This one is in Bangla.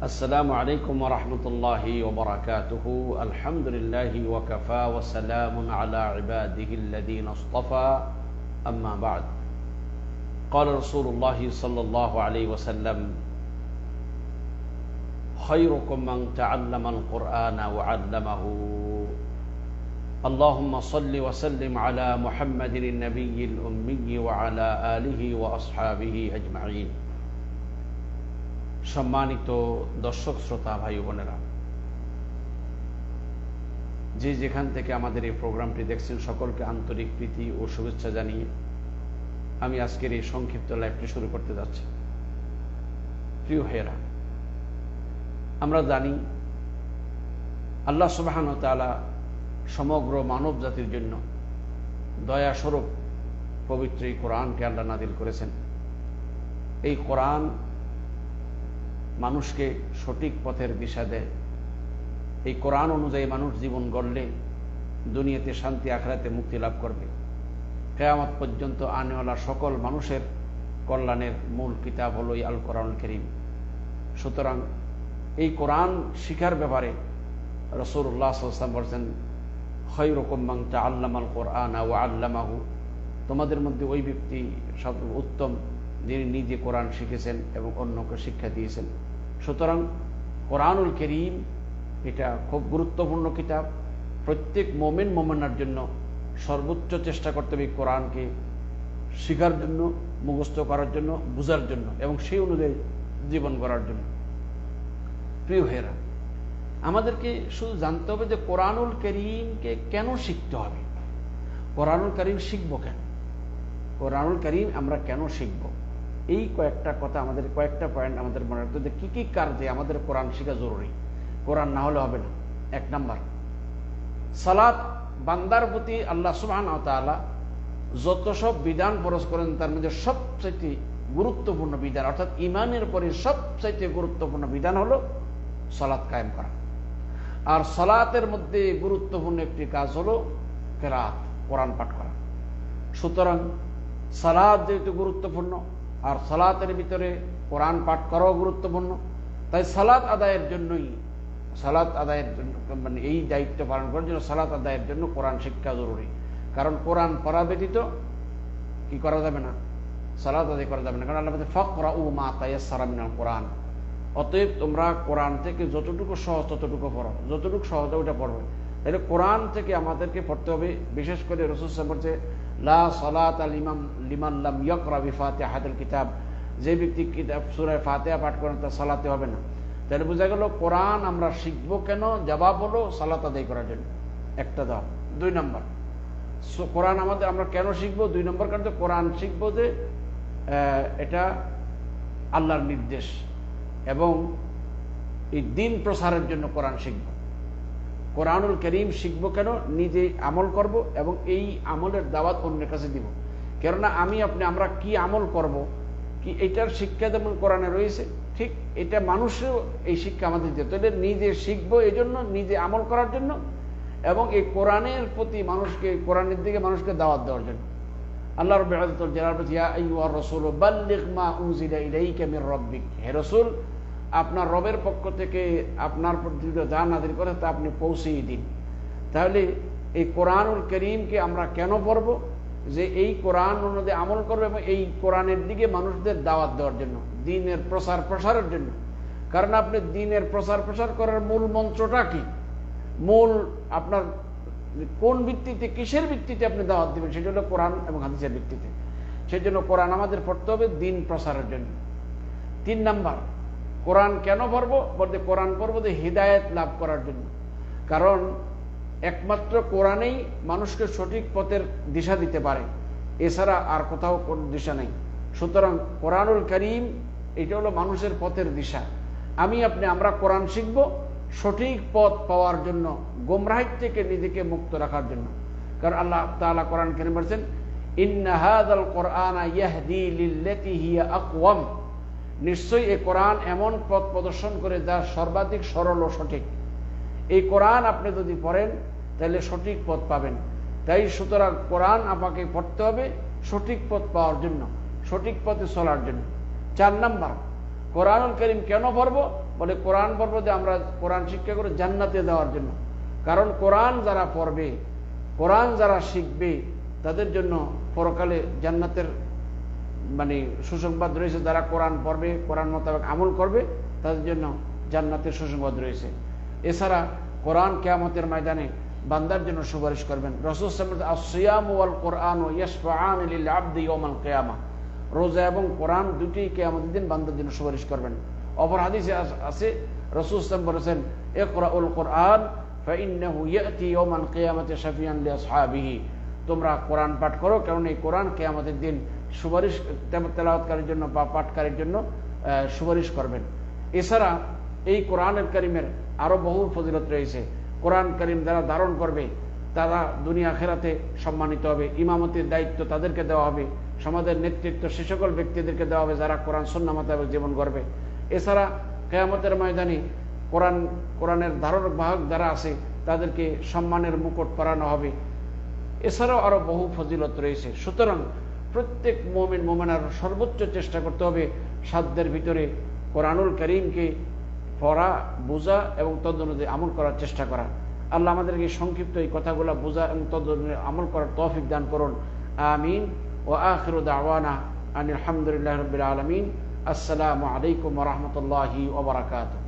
السلام عليكم ورحمة الله وبركاته. الحمد لله وكفى وسلام على عباده الذين اصطفى. أما بعد قال رسول الله صلى الله عليه وسلم خيركم من تعلم القرآن وعلمه. اللهم صل وسلم على محمد النبي الأمي وعلى آله وأصحابه أجمعين. সম্মানিত দর্শক, শ্রোতা, ভাই বোনেরা। যে যেখান থেকে আমাদের এই প্রোগ্রামটি দেখছেন, সকলকে আন্তরিক প্রীতি ও শুভেচ্ছা জানিয়ে আমি আজকের এই সংক্ষিপ্ত লাইভটি শুরু করতে যাচ্ছি। প্রিয় হেরা আমরা জানি আল্লাহ সুবাহান তালা সমগ্র মানব জাতির জন্য দয়াস্বরূপ পবিত্র এই কোরআনকে আল্লাহ নাদিল করেছেন। এই কোরআন মানুষকে সঠিক পথের দিশা দেয় এই কোরআন অনুযায়ী মানুষ জীবন গড়লে দুনিয়াতে শান্তি আখড়াতে মুক্তি লাভ করবে। কেয়ামত পর্যন্ত আনেওয়ালা সকল মানুষের কল্যাণের মূল কিতাব হল আল কোরআন করিম। সুতরাং এই কোরআন শিখার ব্যাপারে রসুল্লাহ সাল্লাম বলছেন হয় রকম মাংটা আল্লামাল কোরআন ও আল্লামাহু। তোমাদের মধ্যে ওই ব্যক্তি সব উত্তম যিনি নিজে কোরআন শিখেছেন এবং অন্যকে শিক্ষা দিয়েছেন। সুতরাং কোরআনুল করিম এটা খুব গুরুত্বপূর্ণ কিতাব। প্রত্যেক মোমেন মোমেনার জন্য সর্বোচ্চ চেষ্টা করতে হবে কোরআনকে শিখার জন্য, মুখস্থ করার জন্য, বুঝার জন্য এবং সেই অনুযায়ী জীবন করার জন্য। প্রিয় হেরা আমাদেরকে শুধু জানতে হবে যে কোরআনুল করিমকে কেন শিখতে হবে? কোরআনুল করিম শিখব কেন? কোরআনুল করিম আমরা কেন শিখব? এই কয়েকটা কথা আমাদের, কয়েকটা পয়েন্ট আমাদের মনে রাখতে যে কী কী কার্যে আমাদের কোরআন শেখা জরুরি? কোরআন না হলে হবে না। এক নাম্বার সালাদ বান্দার প্রতি আল্লাহ সুবাহ তালা যত সব বিধান পরশ করেন, তার মধ্যে সবচাইতে গুরুত্বপূর্ণ বিধান, অর্থাৎ ইমানের পরে সবচাইতে গুরুত্বপূর্ণ বিধান হলো সলাৎ কায়েম করা। আর সলাতের মধ্যে গুরুত্বপূর্ণ একটি কাজ হলো কেরাত, কোরআন পাঠ করা। সুতরাং সালাদ যেহেতু গুরুত্বপূর্ণ আর সালাতের ভিতরে কোরআন পাঠ করাও গুরুত্বপূর্ণ। তাই সালাত আদায়ের জন্যই, সালাত আদায়ের জন্য মানে এই দায়িত্ব পালন করার জন্য সালাত আদায়ের জন্য কোরআন শিক্ষা জরুরি। কারণ কোরআন পড়া ব্যতীত কি করা যাবে না? সালাত আদায় করা যাবে না। কারণ আল্লাহ ফকরা উ মা তাইয়াসারামিনাল কোরআন। অতএব তোমরা কোরআন থেকে যতটুকু সহজ ততটুকু পড়ো। যতটুকু সহজ ওইটা পড়বে। তাহলে কোরআন থেকে আমাদেরকে পড়তে হবে, বিশেষ করে রসুল বলছে, লা সলাত আল ইমাম লিমাল্লাম ইয়করা বিফাতে হাতের কিতাব। যে ব্যক্তি কিতাব সুরায় ফাতেহা পাঠ করেন তা সালাতে হবে না। তাহলে বোঝা গেল কোরআন আমরা শিখব কেন? জবাব হলো সালাত আদায় করার জন্য। একটা দাও। দুই নম্বর। কোরআন আমাদের, আমরা কেন শিখব? দুই নম্বর কারণ কোরআন শিখব যে এটা আল্লাহর নির্দেশ এবং এই দিন প্রসারের জন্য কোরআন শিখব। কোরআনুল করিম শিখব কেন? নিজে আমল করব এবং এই আমলের দাওয়াত অন্যের কাছে দিব। কেননা আমি আপনি, আমরা কি আমল করব? কি এটার শিক্ষা যেমন কোরআনে রয়েছে, ঠিক এটা মানুষেও এই শিক্ষা আমাদের দিতে তাহলে নিজে শিখব এই জন্য, নিজে আমল করার জন্য এবং এই কোরআনের প্রতি মানুষকে, কোরআনের দিকে মানুষকে দাওয়াত দেওয়ার জন্য। আল্লাহ রব রসুল মা উজিলা ইলাইকা মির রব্বিক। হে রসুল আপনার রবের পক্ষ থেকে আপনার প্রতি যা নাদির করে তা আপনি পৌঁছেই দিন। তাহলে এই কোরআনুল করিমকে আমরা কেন পড়ব? যে এই কোরআন অনুযায়ী আমল করবে এবং এই কোরআনের দিকে মানুষদের দাওয়াত দেওয়ার জন্য, দিনের প্রসার প্রসারের জন্য। কারণ আপনি দিনের প্রসার প্রসার করার মূল মন্ত্রটা কি? মূল আপনার কোন ভিত্তিতে, কিসের ভিত্তিতে আপনি দাওয়াত দেবেন? সেটা হলো কোরআন এবং হাদিসের ভিত্তিতে। সেই জন্য কোরআন আমাদের পড়তে হবে দিন প্রসারের জন্য। তিন নাম্বার কোরআন কেন পড়ব? বলতে কোরআন পড়ব যে হৃদায়ত লাভ করার জন্য। কারণ একমাত্র কোরআনেই মানুষকে সঠিক পথের দিশা দিতে পারে। এছাড়া আর কোথাও কোন দিশা নেই। সুতরাং কোরআনুল করিম এটা হলো মানুষের পথের দিশা। আমি আপনি, আমরা কোরআন শিখব সঠিক পথ পাওয়ার জন্য গোমরাহিত থেকে নিজেকে মুক্ত রাখার জন্য। কারণ আল্লাহ তাআলা কোরআন কেন বলছেন ইন্নাহাদাল কোরআন ইয়াহদি লিল্লাতি হিয়া আকওয়াম। নিশ্চয়ই এই কোরআন এমন পথ প্রদর্শন করে যা সর্বাধিক সরল ও সঠিক। এই কোরআন আপনি যদি পড়েন, তাহলে সঠিক পথ পাবেন। তাই সুতরাং কোরআন আমাকে পড়তে হবে সঠিক পথ পাওয়ার জন্য, সঠিক পথে চলার জন্য। চার নাম্বার, কোরআনুল করিম কেন পড়ব? বলে কোরআন পড়ব যে আমরা কোরআন শিক্ষা করে জান্নাতে দেওয়ার জন্য। কারণ কোরআন যারা পড়বে, কোরআন যারা শিখবে, তাদের জন্য পরকালে জান্নাতের মানে সুসংবাদ রয়েছে যারা কোরআন পড়বে, কোরআন মোতাবেক আমল করবে, তাদের জন্য জান্নাতের সুসংবাদ রয়েছে। এছাড়া কোরআন কেয়ামতের ময়দানে বান্দার জন্য সুপারিশ করবেন। রসুলাম কোরআন কিয়ামা। রোজা এবং কোরআন দুটি কেয়ামতের দিন বান্দার জন্য সুপারিশ করবেন। অপর হাদিসে আছে, রসুল ইসলাম বলেছেন, ইকরাউল কোরআন তোমরা কোরআন পাঠ করো, কারণ এই কোরআন কেয়ামতের দিন সুপারিশ তেলাওয়াতকারীর জন্য বা পাঠকারীর জন্য সুপারিশ করবেন। এছাড়া এই কোরআনের করিমের আরও বহু ফজিলত রয়েছে। কোরআন করিম যারা ধারণ করবে, তারা দুনিয়া খেরাতে সম্মানিত হবে, ইমামতির দায়িত্ব তাদেরকে দেওয়া হবে, সমাজের নেতৃত্ব সে সকল ব্যক্তিদেরকে দেওয়া হবে যারা কোরআন সন্না মোতাবেক জীবন করবে এছাড়া কেয়ামতের ময়দানে কোরআন, কোরআনের ধারণক বাহক যারা আছে, তাদেরকে সম্মানের মুকুট পরানো হবে। এছাড়াও আরও বহু ফজিলত রয়েছে। সুতরাং প্রত্যেক মোমেন, মোমেনার সর্বোচ্চ চেষ্টা করতে হবে সাধ্যের ভিতরে কোরআনুল করিমকে পড়া, বোঝা এবং তদ অনুযায়ী আমল করার চেষ্টা করা। আল্লাহ আমাদেরকে সংক্ষিপ্ত এই কথাগুলো বোঝা এবং তদ অনুযায়ী আমল করার তৌফিক দান করুন। আমিন। ও আখির দাওয়ানা আনিল আলহামদুলিল্লাহ রবিল আলমিন। আসসালামু আলাইকুম রহমতুল্লাহি ওবরাকাতু